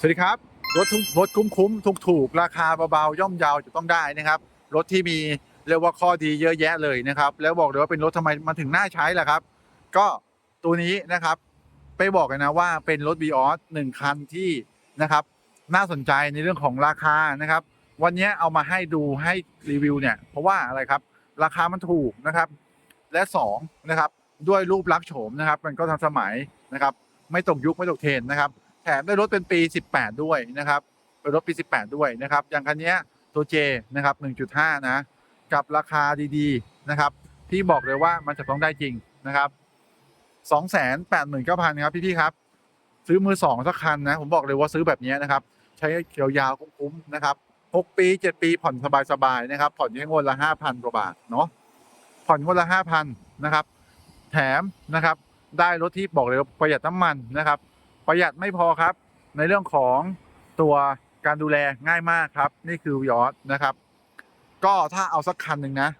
สวัสดีครับ รถรถคุ้มคุ้มถูกถูกๆราคาเบาๆย่อมเยาวจะต้องได้นะครับ รถที่มีเรียกว่าข้อดีเยอะแยะเลยนะครับ แล้วบอกเลยว่าเป็นรถทำไมมันถึงน่าใช้ล่ะครับ ก็ตัวนี้นะครับไปบอกกันนะว่าเป็นรถ v ีออสหนึ่งคันที่นะครับ น่าสนใจในเรื่องของราคานะครับ วันนี้เอามาให้ดูให้รีวิวเนี่ย เพราะว่าอะไรครับ ราคามันถูกนะครับ และสองนะครับด้วยรูปลักษณ์โฉมนะครับ มันก็ทันสมัยนะครับ ไม่ตกยุคไม่ตกเทรนนะครับ แถมได้รถเป็นปี 18 ด้วยนะครับเป็นรถปี 18 ด้วยนะครับ อย่างคันนี้ตัว J นะครับ 1.5 นะ กับราคาดีๆนะครับที่บอกเลยว่ามันจะต้องได้จริงนะครับ 289,000ครับพี่ๆครับ ซื้อมือสองสักคันนะ ผมบอกเลยว่าซื้อแบบนี้นะครับ ใช้เขียวยาวคุ้มๆนะครับ6ปี 7 ปีผ่อนสบายๆนะครับ ผ่อนแค่งวดละ 5,000 กว่าบาทเนาะผ่อนงวดละ 5,000 นะครับ แถมนะครับ ได้รถที่บอกเลยว่าประหยัดน้ำมันนะครับ ประหยัดไม่พอครับ ในเรื่องของตัวการดูแลง่ายมากครับ นี่คือวิออสนะครับ ก็ถ้าเอาสักคันหนึ่งนะ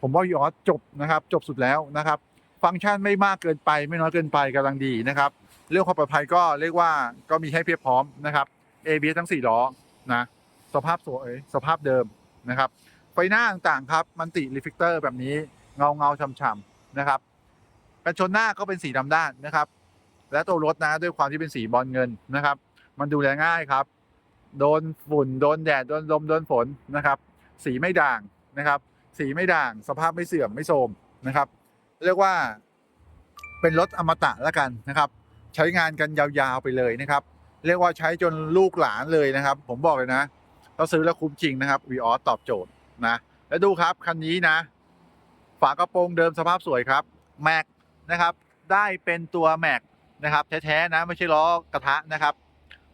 ผมว่าวิออสจบนะครับ จบสุดแล้วนะครับ ฟังก์ชันไม่มากเกินไป ไม่น้อยเกินไปกำลังดีนะครับ เรื่องความปลอดภัยก็เรียกว่าก็มีให้เพียบพร้อมนะครับ ABS ทั้ง 4 ล้อนะสภาพสวยสภาพเดิมนะครับ ไฟหน้าต่างๆครับมันติรีฟิกเตอร์แบบนี้เงาเงาช่ำๆนะครับกันชนหน้าก็เป็นสีดำด้านนะครับ และตัวรถนะด้วยความที่เป็นสีบอลเงินนะครับ มันดูแลง่ายครับ โดนฝุ่นโดนแดดโดนลมโดนฝนนะครับ สีไม่ด่างนะครับ สีไม่ด่างสภาพไม่เสื่อมไม่โทรมนะครับ เรียกว่า เป็นรถอมตะแล้วกันนะครับ ใช้งานกันยาวๆไปเลยนะครับ เรียกว่าใช้จนลูกหลานเลยนะครับ ผมบอกเลยนะเราซื้อแล้วคุ้มจริงนะครับวีออสตอบโจทย์นะแล้วดูครับคันนี้นะ ฝากระโปรงเดิมสภาพสวยครับแม็กนะครับ ได้เป็นตัวแม็ก นะครับแท้ๆนะไม่ใช่ล้อกระทะนะครับ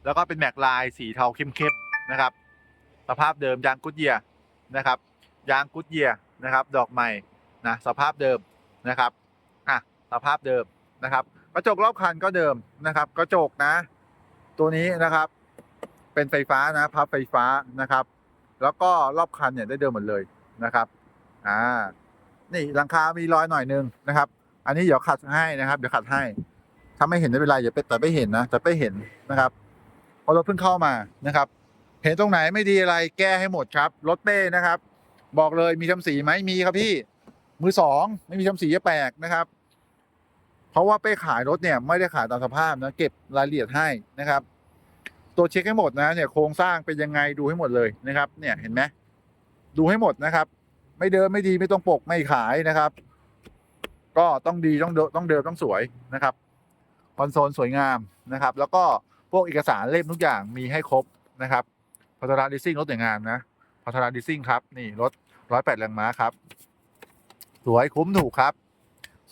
แล้วก็เป็นแม็กลายสีเทาเข้มๆนะครับ สภาพเดิมยางกุดเยียนะครับยางกุดเยียนะครับ ดอกใหม่นะสภาพเดิมนะครับอะสภาพเดิมนะครับ กระจกรอบคันก็เดิมนะครับ กระจกนะ ตัวนี้นะครับ เป็นไฟฟ้านะพับไฟฟ้านะครับ แล้วก็รอบคันเนี่ยได้เดิมหมดเลยนะครับอ่านี่หลังคา มีรอยหน่อยนึงนะครับ อันนี้เดี๋ยวขัดให้นะครับ เดี๋ยวขัดให้ ถ้าไม่เห็นไม่เป็นไรอย่าไปแต่ไม่เห็นนะแต่ไม่เห็นนะครับเพราะรถเพิ่งเข้ามานะครับ เห็นตรงไหนไม่ดีอะไรแก้ให้หมดครับ รถเป้นะครับ บอกเลยมีทำสีไหมมีครับพี่มือสองไม่มีทำสีจะแปลกนะครับ เพราะว่าเป้ขายรถเนี่ยไม่ได้ขายตามสภาพนะเก็บรายละเอียดให้นะครับ ตัวเช็คให้หมดนะเนี่ยโครงสร้างเป็นยังไงดูให้หมดเลยนะครับ เนี่ยเห็นไหมดูให้หมดนะครับ ไม่เดิมไม่ดีไม่ต้องปกไม่ขายนะครับ ก็ต้องดีต้องเดิมต้องเดิมต้องสวยนะครับ คอนโซลสวยงามนะครับ แล้วก็พวกเอกสารเล่มทุกอย่างมีให้ครบนะครับพัทราดิซิ่งรถสวยงามนะพัทราดิซิ่งครับ นี่รถร้อยแปดแรงม้าครับ สวยคุ้มถูกครับ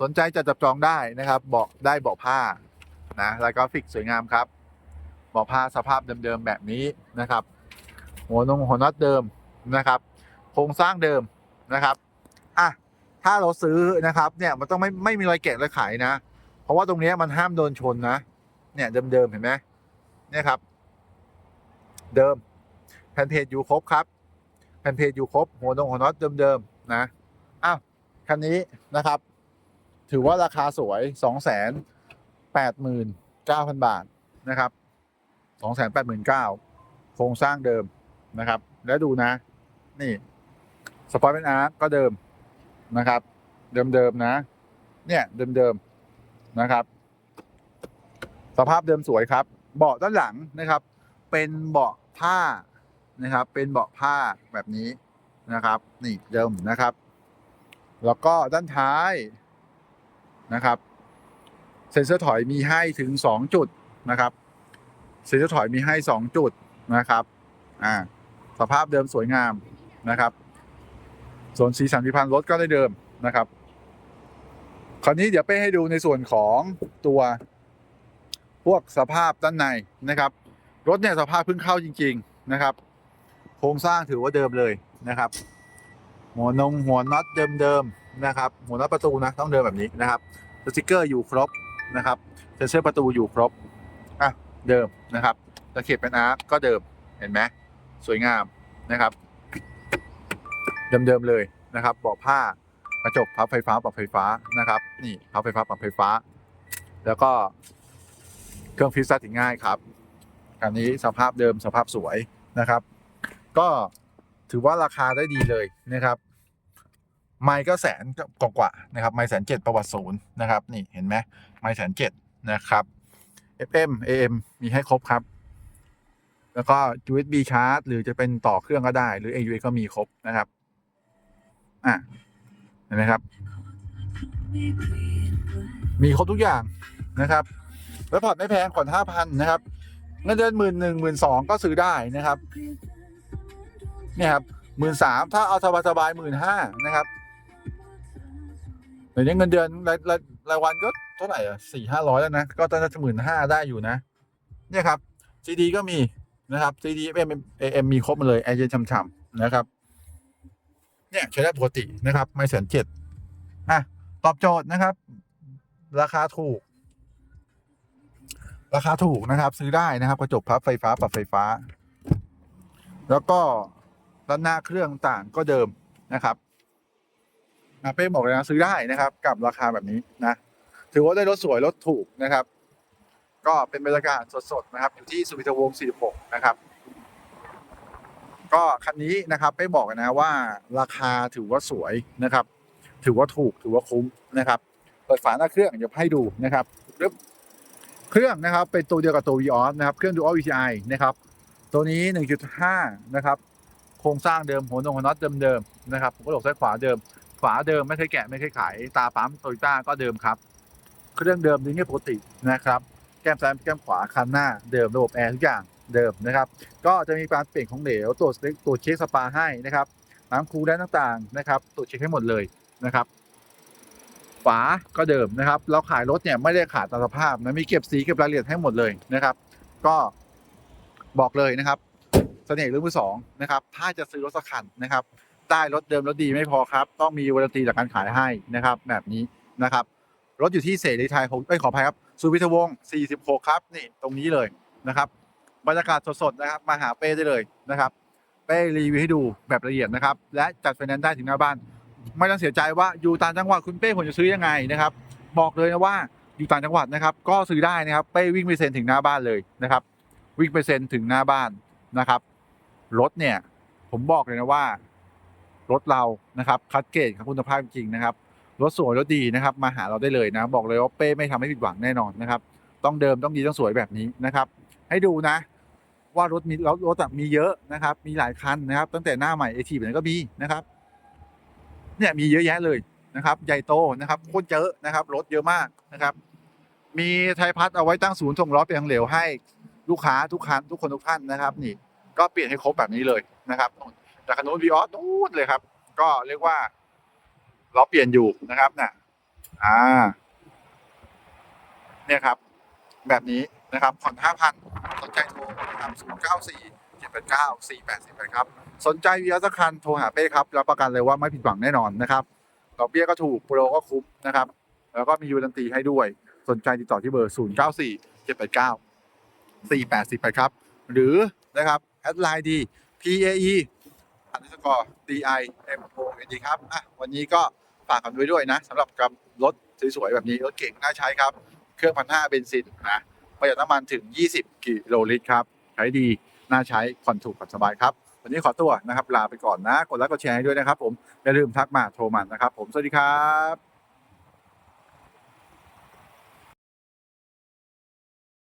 สนใจจะจับจองได้นะครับ เบาะได้เบาะผ้านะลายกราฟิกสวยงามครับเบาะผ้าสภาพเดิมๆแบบนี้นะครับ หัวนงหัวน็อตเดิมนะครับ โครงสร้างเดิมนะครับอะถ้าเราซื้อนะครับเนี่ยมันต้องไม่ไม่มีรอยแกะรอยไขนะ เพราะว่าตรงนี้มันห้ามโดนชนนะ เนี่ยเดิมๆเห็นไหมเนี่ยครับ เดิม แผ่นเพจอยู่ครบครับแผ่นเพจอยู่ครบ หัวนงหัวน็อตเดิมๆนะอ้าวคันนี้นะครับ ถือว่าราคาสวยสองแสนแปดหมื่นเก้าพันบาทนะครับสองแสนแปดหมื่นเก้าโครงสร้างเดิมนะครับ แล้วดูนะ นี่สปอยเป็นอาร์ก็เดิมนะครับ เดิมๆนะ เนี่ยเดิมๆ นะครับ สภาพเดิมสวยครับ เบาะด้านหลังนะครับ เป็นเบาะผ้านะครับ เป็นเบาะผ้าแบบนี้นะครับ นี่เดิมนะครับ แล้วก็ด้านท้ายนะครับ เซ็นเซอร์ถอยมีให้ถึง 2 จุดนะครับ เซ็นเซอร์ถอยมีให้ 2 จุดนะครับอ่าสภาพเดิมสวยงามนะครับ ส่วนสีสันพิพันธ์รถก็ได้เดิมนะครับ คราวนี้เดี๋ยวไปให้ดูในส่วนของตัวพวกสภาพด้านในนะครับ รถเนี่ยสภาพเพิ่งเข้าจริง ๆนะครับ โครงสร้างถือว่าเดิมเลยนะครับ หัวนงหัวน็อตเดิมๆนะครับ หัวน็อตประตูนะต้องเดิมแบบนี้นะครับสติกเกอร์อยู่ครบนะครับเซนเซอร์ประตูอยู่ครบอะเดิมนะครับตะเข็บเป็นอาร์ก็เดิมเห็นไหมสวยงามนะครับ เดิมๆเลยนะครับเบาะผ้า กระจกพับไฟฟ้าปรับไฟฟ้านะครับ นี่พับไฟฟ้าปรับไฟฟ้า แล้วก็เครื่องฟิสตาร์ทง่ายครับคันนี้สภาพเดิมสภาพสวยนะครับ ก็ถือว่าราคาได้ดีเลยนะครับ ไม่ก็แสนกว่าๆนะครับ ไม่แสนเจ็ดประวัติศูนย์นะครับ นี่เห็นไหมไม่แสนเจ็ดนะครับ FM AM มีให้ครบครับ แล้วก็ USB ชาร์จ หรือจะเป็นต่อเครื่องก็ได้ หรือ AUX ก็มีครบนะครับ อะ ห็นไหมครับ มีครบทุกอย่างนะครับแล้วผ่อนไม่แพงผ่อนห้าพันนะครับเงินเดือนหมื่นหนึ่งหมื่นสองก็ซื้อได้นะครับเนี่ยครับหมื่นสามถ้าเอาสบายสบายหมื่นห้านะครับเดี๋ยวนี้เงินเดือนรายรายรายวันก็เท่าไหร่อะสี่ห้าร้อยแล้วนะ ก็ตั้งแต่หมื่นห้าได้อยู่นะ เนี่ยครับซีดีก็มีนะครับซีดีเอ็มเอ็มมีครบมาเลยไอเจนช่ำๆนะครับ เนี่ยใช้ได้ปกตินะครับไม่แสนเจ็ดอะตอบโจทย์นะครับ ราคาถูก ราคาถูกนะครับ ซื้อได้นะครับ กระจกพับไฟฟ้าปรับไฟฟ้า แล้วก็ด้านหน้าเครื่องต่างก็เดิมนะครับอาเป้บอกเลยนะซื้อได้นะครับ กับราคาแบบนี้นะ ถือว่าได้รถสวยรถถูกนะครับ ก็เป็นบรรยากาศสดๆนะครับ อยู่ที่สุวิทวงศ์46 นะครับ ก็คันนี้นะครับเป้บอกนะว่าราคาถือว่าสวยนะครับ ถือว่าถูกถือว่าคุ้มนะครับ เปิดฝาหน้าเครื่องเดี๋ยวให้ดูนะครับเครื่องนะครับเป็นตัวเดียวกับตัว Vios นะครับเครื่อง Dual VCI นะครับตัวนี้ 1.5 นะครับ โครงสร้างเดิมหัวนงหัวน็อตเดิมๆนะครับผมก็หลกซ้ายขวาเดิม ฝาเดิมไม่เคยแกะไม่เคยขายตาปั๊มโตโยต้าก็เดิมครับ เครื่องเดิมดิ้งปกตินะครับ แก้มซ้ายแก้มขวาคันหน้าเดิมระบบแอร์ทุกอย่าง เดิมนะครับ ก็จะมีการเปลี่ยนของเหลวตรวจตรวจเช็คสปาให้นะครับน้ำคูลและต่างๆนะครับตรวจเช็คให้หมดเลยนะครับฝาก็เดิมนะครับ เราขายรถเนี่ยไม่ได้ขาดตามสภาพนะมีเก็บสีเก็บรายละเอียดให้หมดเลยนะครับ ก็บอกเลยนะครับเสน่ห์เรื่องมือสองนะครับ ถ้าจะซื้อรถสักคันนะครับได้รถเดิมรถดีไม่พอครับ ต้องมีวารันตีจากการขายให้นะครับ แบบนี้นะครับ รถอยู่ที่เสรีไทยผมเอ้ยขออภัยครับสุวิทวงศ์46 ครับ นี่ตรงนี้เลยนะครับ บรรยากาศสดๆนะครับมาหาเป้ได้เลยนะครับเป้รีวิวให้ดูแบบละเอียดนะครับ และจัดไฟแนนซ์ได้ถึงหน้าบ้าน ไม่ต้องเสียใจว่าอยู่ต่างจังหวัดคุณเป้ผมจะซื้อยังไงนะครับ บอกเลยนะว่าอยู่ต่างจังหวัดนะครับ ก็ซื้อได้นะครับเป้วิ่งไปเซ็นถึงหน้าบ้านเลยนะครับ วิ่งไปเซ็นถึงหน้าบ้านนะครับรถเนี่ย ผมบอกเลยนะว่า รถเรานะครับคัดเกรดครับคุณภาพจริงนะครับรถสวยรถดีนะครับ มาหาเราได้เลยนะ บอกเลยว่าเป้ไม่ทำให้ผิดหวังแน่นอนนะครับ ต้องเดิมต้องดีต้องสวยแบบนี้นะครับ ให้ดูนะ ว่ารถมีรถรถมีเยอะนะครับ มีหลายคันนะครับ ตั้งแต่หน้าใหม่เอทีแบบก็มีนะครับ เนี่ยมีเยอะแยะเลยนะครับ ใหญ่โตนะครับโคตรเยอะนะครับ รถเยอะมากนะครับ มีไทยพัฒน์เอาไว้ตั้งศูนย์ส่งล้อเปลี่ยนเหลวให้ลูกค้าทุกคันทุกคนทุกท่านนะครับ นี่ ก็เปลี่ยนให้ครบแบบนี้เลยนะครับจากคันนู้นวีออสนู้นเลยครับ ก็เรียกว่าล้อเปลี่ยนอยู่นะครับน่ะอ่า เนี่ยครับ แบบนี้นะครับผ่อนห้าพันสนใจโทร นะครับศูนย์เก้าสี่เจ็ดแปครับสนใจวีออสคันโทรหาเป้ครับรับประกันเลยว่าไม่ผิดหวังแน่นอนนะครับดอกเบี้ยก็ถูกโปรก็คุ้มนะครับ แล้วก็มียูรันตีให้ด้วย สนใจติดต่อที่เบอร์ 0 9 4 7 8 9 4 8 10ไปครับ หรือนะครับแอดไลน์ดี PAE อันดับสกอร์ DI M O N D ครับอะวันนี้ก็ฝากกันไว้ด้วยนะสำหรับกับรถสวยๆ แบบนี้รถเก่งน่าใช้ครับ เครื่องพันห้าเบนซินนะประหยัดน้ำมันถึง 20 กิโลลิตรครับ ใช้ดีน่าใช้ผ่อนถูกผ่อนสบายครับวันนี้ขอตัวนะครับลาไปก่อนนะ กดไลค์กดแชร์ให้ด้วยนะครับผมอย่าลืมทักมาโทรมานะครับผมสวัสดีครับ